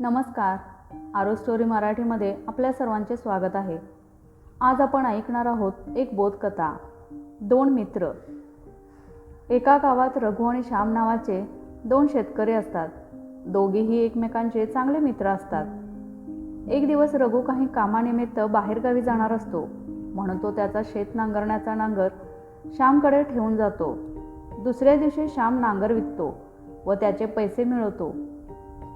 नमस्कार. आरो स्टोरी मराठीमध्ये आपल्या सर्वांचे स्वागत आहे. आज आपण ऐकणार आहोत एक बोधकथा दोन मित्र. एका गावात रघु आणि श्याम नावाचे दोन शेतकरी असतात. दोघेही एकमेकांचे चांगले मित्र असतात. एक दिवस रघु काही कामानिमित्त बाहेरगावी जाणार असतो. म्हणून तो त्याचा शेत नांगरण्याचा नांगर श्यामकडे ठेवून जातो. दुसऱ्या दिवशी श्याम नांगर विकतो व त्याचे पैसे मिळवतो.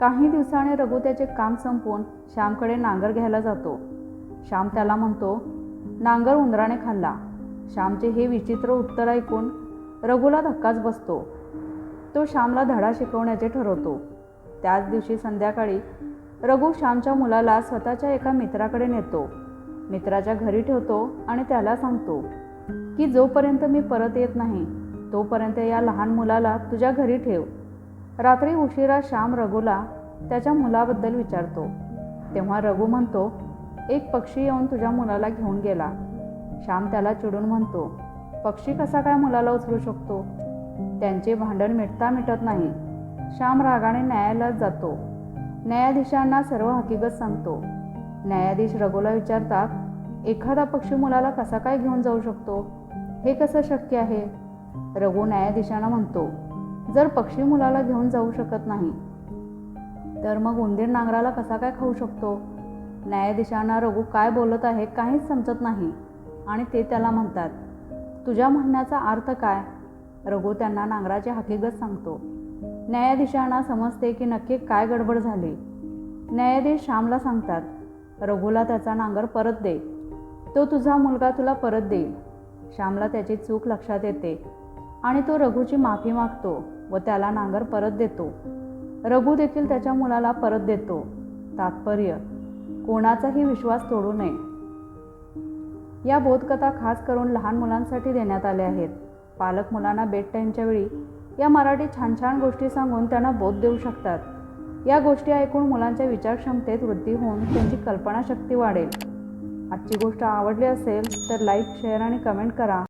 काही दिवसाने रघु त्याचे काम संपवून श्यामकडे नांगर घ्यायला जातो. श्याम त्याला म्हणतो नांगर उंदराने खाल्ला. श्यामचे हे विचित्र उत्तर ऐकून रघुला धक्काच बसतो. तो श्यामला धडा शिकवण्याचे ठरवतो. त्याच दिवशी संध्याकाळी रघु श्यामच्या मुलाला स्वतःच्या एका मित्राकडे नेतो. मित्राच्या घरी ठेवतो आणि त्याला सांगतो की जोपर्यंत मी परत येत नाही तोपर्यंत या लहान मुलाला तुझ्या घरी ठेव. रात्री उशिरा श्याम रघूला त्याच्या मुलाबद्दल विचारतो. तेव्हा रघू म्हणतो एक पक्षी येऊन तुझ्या मुलाला घेऊन गेला. श्याम त्याला चिडून म्हणतो पक्षी कसा काय मुलाला उचलू शकतो? त्यांचे भांडण मिटता मिटत नाही. श्याम रागाने न्यायालयात जातो. न्यायाधीशांना सर्व हकीकत सांगतो. न्यायाधीश रघोला विचारतात एखादा पक्षी मुलाला कसा काय घेऊन जाऊ शकतो? हे कसं शक्य आहे? रघु न्यायाधीशांना म्हणतो जर पक्षी मुलाला घेऊन जाऊ शकत नाही तर मग उंदीर नांगराला कसा काय खाऊ शकतो? न्यायाधीशांना रघु काय बोलत आहे काहीच समजत नाही आणि ते त्याला म्हणतात तुझ्या म्हणण्याचा अर्थ काय? रघु त्यांना नांगराची हकीकत सांगतो. न्यायाधीशांना समजते की नक्की काय गडबड झाली. न्यायाधीश श्यामला सांगतात रघुला त्याचा नांगर परत दे. तो तुझा मुलगा तुला परत देईल. श्यामला त्याची चूक लक्षात येते. आणि तो रघूची माफी मागतो व त्याला नांगर परत देतो. रघू देखील त्याच्या मुलाला परत देतो. तात्पर्य कोणाचाही विश्वास तोडू नये. या बोधकथा खास करून लहान मुलांसाठी देण्यात आल्या आहेत. पालक मुलांना बेड टाईमच्या वेळी या मराठी छान छान गोष्टी सांगून त्यांना बोध देऊ शकतात. या गोष्टी ऐकून मुलांच्या विचारक्षमतेत वृद्धी होऊन त्यांची कल्पनाशक्ती वाढेल. आजची गोष्ट आवडली असेल तर लाईक शेअर आणि कमेंट करा.